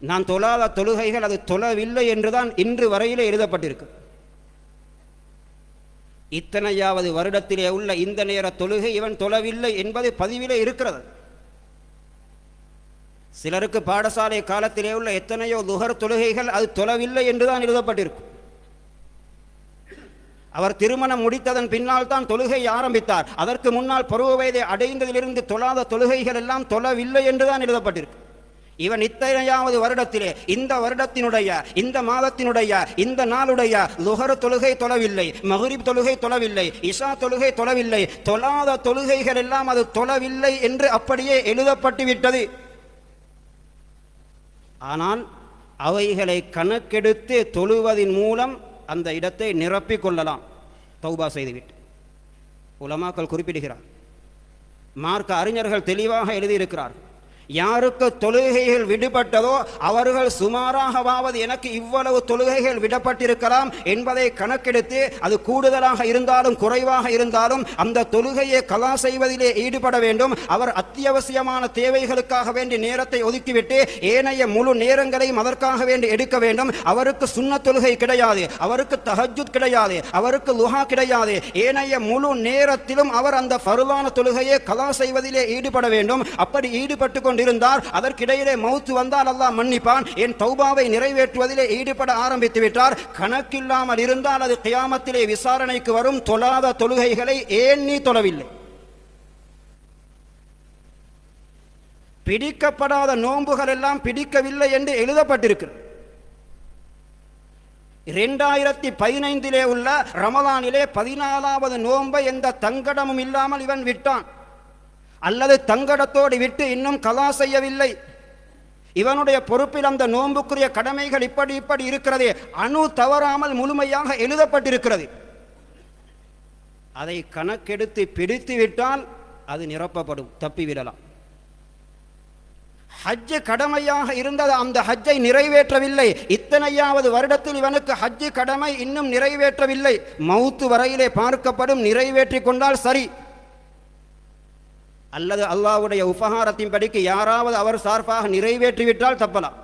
நான் தொழாத தொழுகைகள் அது தொழவில்லை என்றுதான் இன்று வரையிலே எழுதப்பட்டிருக்கு. இத்தனையாவது வருடத்திலே உள்ள இந்த நேர தொழுகை இவன் தொழவில்லை என்பது பதிவிலே இருக்கிறது. சிலருக்கு பாடசாலை காலத்திலே உள்ள எத்தனையோ துகர் தொழுகைகள் அது தொழவில்லை என்றுதான் எழுதப்பட்டிருக்கும் அவர் திருமணம் முடித்ததன் பின்னால் தான் தொழுகை ஆரம்பித்தார். அதற்கு முன்னால் பருவ வயதை அடைந்ததிலிருந்து தொழாத தொழுகைகள் எல்லாம் தொழவில்லை என்றுதான் எழுதப்பட்டிருக்கு. இவன் இத்தனையாவது வருடத்திலே இந்த வருடத்தினுடைய இந்த மாதத்தினுடைய இந்த நாளுடைய லுகர் தொழுகை தொழவில்லை மஹரிப் தொழுகை தொழவில்லை இஷா தொழுகை தொழவில்லை தொழாத தொழுகைகள் எல்லாம் அது தொழவில்லை என்று அப்படியே எழுதப்பட்டு விட்டது. ஆனால் அவைகளை கணக்கெடுத்து தொழுவதின் மூலம் அந்த இடத்தை நிரப்பிக் கொள்ளலாம். தௌபா செய்துவிட்டு. உலமாக்கள் குறிப்பிடுகிறார். மார்க்க அறிஞர்கள் தெளிவாக எழுதியிருக்கிறார் யாருக்கு தொழுகைகள் விடுபட்டதோ அவர்கள் சுமாராகவாவது எனக்கு இவ்வளவு தொழுகைகள் விடப்பட்டிருக்கலாம் என்பதை கணக்கெடுத்து அது கூடுதலாக இருந்தாலும் குறைவாக இருந்தாலும் அந்த தொழுகையை கலா செய்வதிலே ஈடுபட வேண்டும். அவர் அத்தியாவசியமான தேவைகளுக்காக வேண்டி நேரத்தை ஒதுக்கிவிட்டு ஏனைய முழு நேரங்களையும் அதற்காக வேண்டி எடுக்க வேண்டும். அவருக்கு சுண்ண தொழுகை கிடையாது அவருக்கு தஹஜுத் கிடையாது அவருக்கு லுஹா கிடையாது. ஏனைய முழு நேரத்திலும் அவர் அந்த ஃபருளான தொழுகையை கலா செய்வதிலே ஈடுபட வேண்டும். அப்படி ஈடுபட்டு கொண்டிருந்தார். அதற்கிடையிலே மௌத்து வந்தால் அல்லாஹ் மன்னிப்பான். என் தௌபாவை நிறைவேற்றுவதிலே ஈடுபட ஆரம்பித்து விட்டார். கணக்கில்லாமல் இருந்தால் அது கியாமத்திலே விசாரணைக்கு வரும். தொழாத தொழுகைகளை ஏன் நீ தொழவில்லை? பிடிக்கப்படாத நோன்புகள் எல்லாம் பிடிக்கவில்லை என்று எழுதப்பட்டிருக்கிறது. இரண்டாயிரத்தி பதினைந்திலே உள்ள ரமதானிலே பதினாலாவது நோன்பை எந்த தங்கடமும் இல்லாமல் இவன் விட்டான். அல்லது தங்கடத்தோடு விட்டு இன்னும் கலா செய்யவில்லை. இவனுடைய பொறுப்பில் அந்த நோன்புக்குரிய கடமைகள் இப்படி இப்படி இருக்கிறதே. அணு தவறாமல் முழுமையாக எழுதப்பட்டிருக்கிறது. அதை கணக்கெடுத்து பிடித்து விட்டால் அது நிரப்பப்படும் தப்பிவிடலாம் ஹஜ்ஜு கடமையாக இருந்தது அந்த ஹஜ்ஜை நிறைவேற்றவில்லை. இத்தனையாவது வருடத்தில் இவனுக்கு ஹஜ்ஜு கடமை இன்னும் நிறைவேற்றவில்லை. மவுத்து வரையிலே பார்க்கப்படும் நிறைவேற்றி கொண்டால் சரி. அல்லது அல்லாவுடைய உபகாரத்தின் படிக்கு யாராவது அவர் சார்பாக நிறைவேற்றிவிட்டால் தப்பலாம்.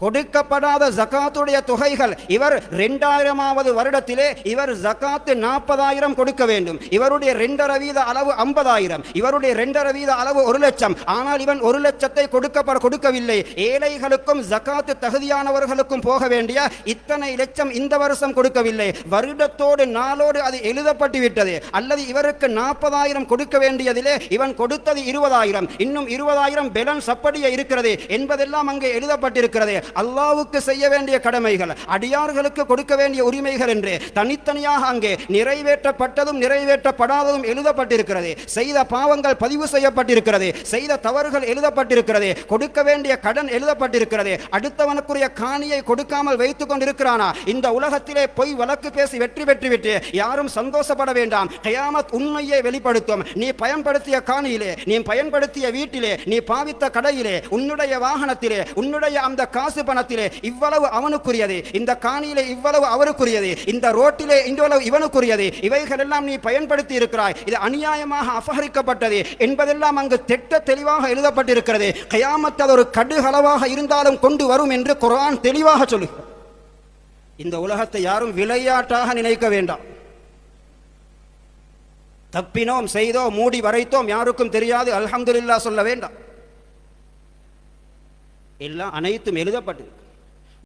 கொடுக்கப்படாத ஜகாத்துடைய தொகைகள் இவர் ரெண்டாயிரமாவது வருடத்திலே இவர் ஜகாத்து நாற்பதாயிரம் கொடுக்க வேண்டும். இவருடைய ரெண்டரை வீத அளவு ஐம்பதாயிரம். இவருடைய ரெண்டரை வீத அளவு ஒரு லட்சம். ஆனால் இவன் ஒரு லட்சத்தை கொடுக்கப்பட கொடுக்கவில்லை. ஏழைகளுக்கும் ஜக்காத்து தகுதியானவர்களுக்கும் போக வேண்டிய இத்தனை லட்சம் இந்த வருஷம் கொடுக்கவில்லை. வருடத்தோடு நாளோடு அது எழுதப்பட்டு விட்டது. அல்லது இவருக்கு நாற்பதாயிரம் கொடுக்க வேண்டியதிலே இவன் கொடுத்தது இருபதாயிரம். இன்னும் இருபதாயிரம் பேலன்ஸ் அப்படியே இருக்கிறது. என்பதெல்லாம் அங்கே எழுதப்பட்டிருக்கிறது. அல்லாவுக்கு செய்ய வேண்டிய கடமைகள் அடியார்களுக்கு கொடுக்க வேண்டிய உரிமைகள் என்று தனித்தனியாக அங்கே நிறைவேற்றப்பட்டதும் நிறைவேற்றப்படாததும் எழுதப்பட்டிருக்கிறது. செய்த பாவங்கள் பதிவு செய்யப்பட்டிருக்கிறது. செய்த தவறுகள் எழுதப்பட்டிருக்கிறது. கொடுக்க வேண்டிய கடன் எழுதப்பட்டிருக்கிறது. அடுத்தவனுக்குரிய காணியை கொடுக்காமல் வைத்துக் கொண்டிருக்கிறானா? இந்த உலகத்திலே பொய் வழக்கு பேசி வெற்றி பெற்று விட்டு யாரும் சந்தோஷப்பட வேண்டாம். கயாமத் உண்மையை வெளிப்படுத்தும். நீ பயன்படுத்திய காணியிலே நீ பயன்படுத்திய வீட்டிலே நீ பாவித்த கடையிலே உன்னுடைய வாகனத்திலே உன்னுடைய அந்த காசு பணத்திலே இவ்வளவு அவனுக்குரியது. இந்த காணியிலே இவ்வளவு அவருக்குரியது. இந்த ரோட்டிலே இவ்வளவு இவனுக்குரியது. இவைகள் எல்லாம் நீ பயன்படுத்தி இருக்கிறாய். இது அநியாயமாக அபகரிக்கப்பட்டது என்பதெல்லாம் அங்கு திட்ட தெளிவாக எழுதப்பட்டிருக்கிறது. கயாமத் அது ஒரு கடுகளவாக இருந்தாலும் கொண்டு வரும் என்று குரான் தெளிவாக சொல்லு. இந்த உலகத்தை யாரும் விளையாட்டாக நினைக்க வேண்டாம். தப்பினோம் செய்தோம் மூடி வரைத்தோம் யாருக்கும் தெரியாது. அல்ஹம்துல்லா சொல்ல வேண்டாம். எல்லாம் அனைத்தும் எழுதப்பட்டிருக்கு.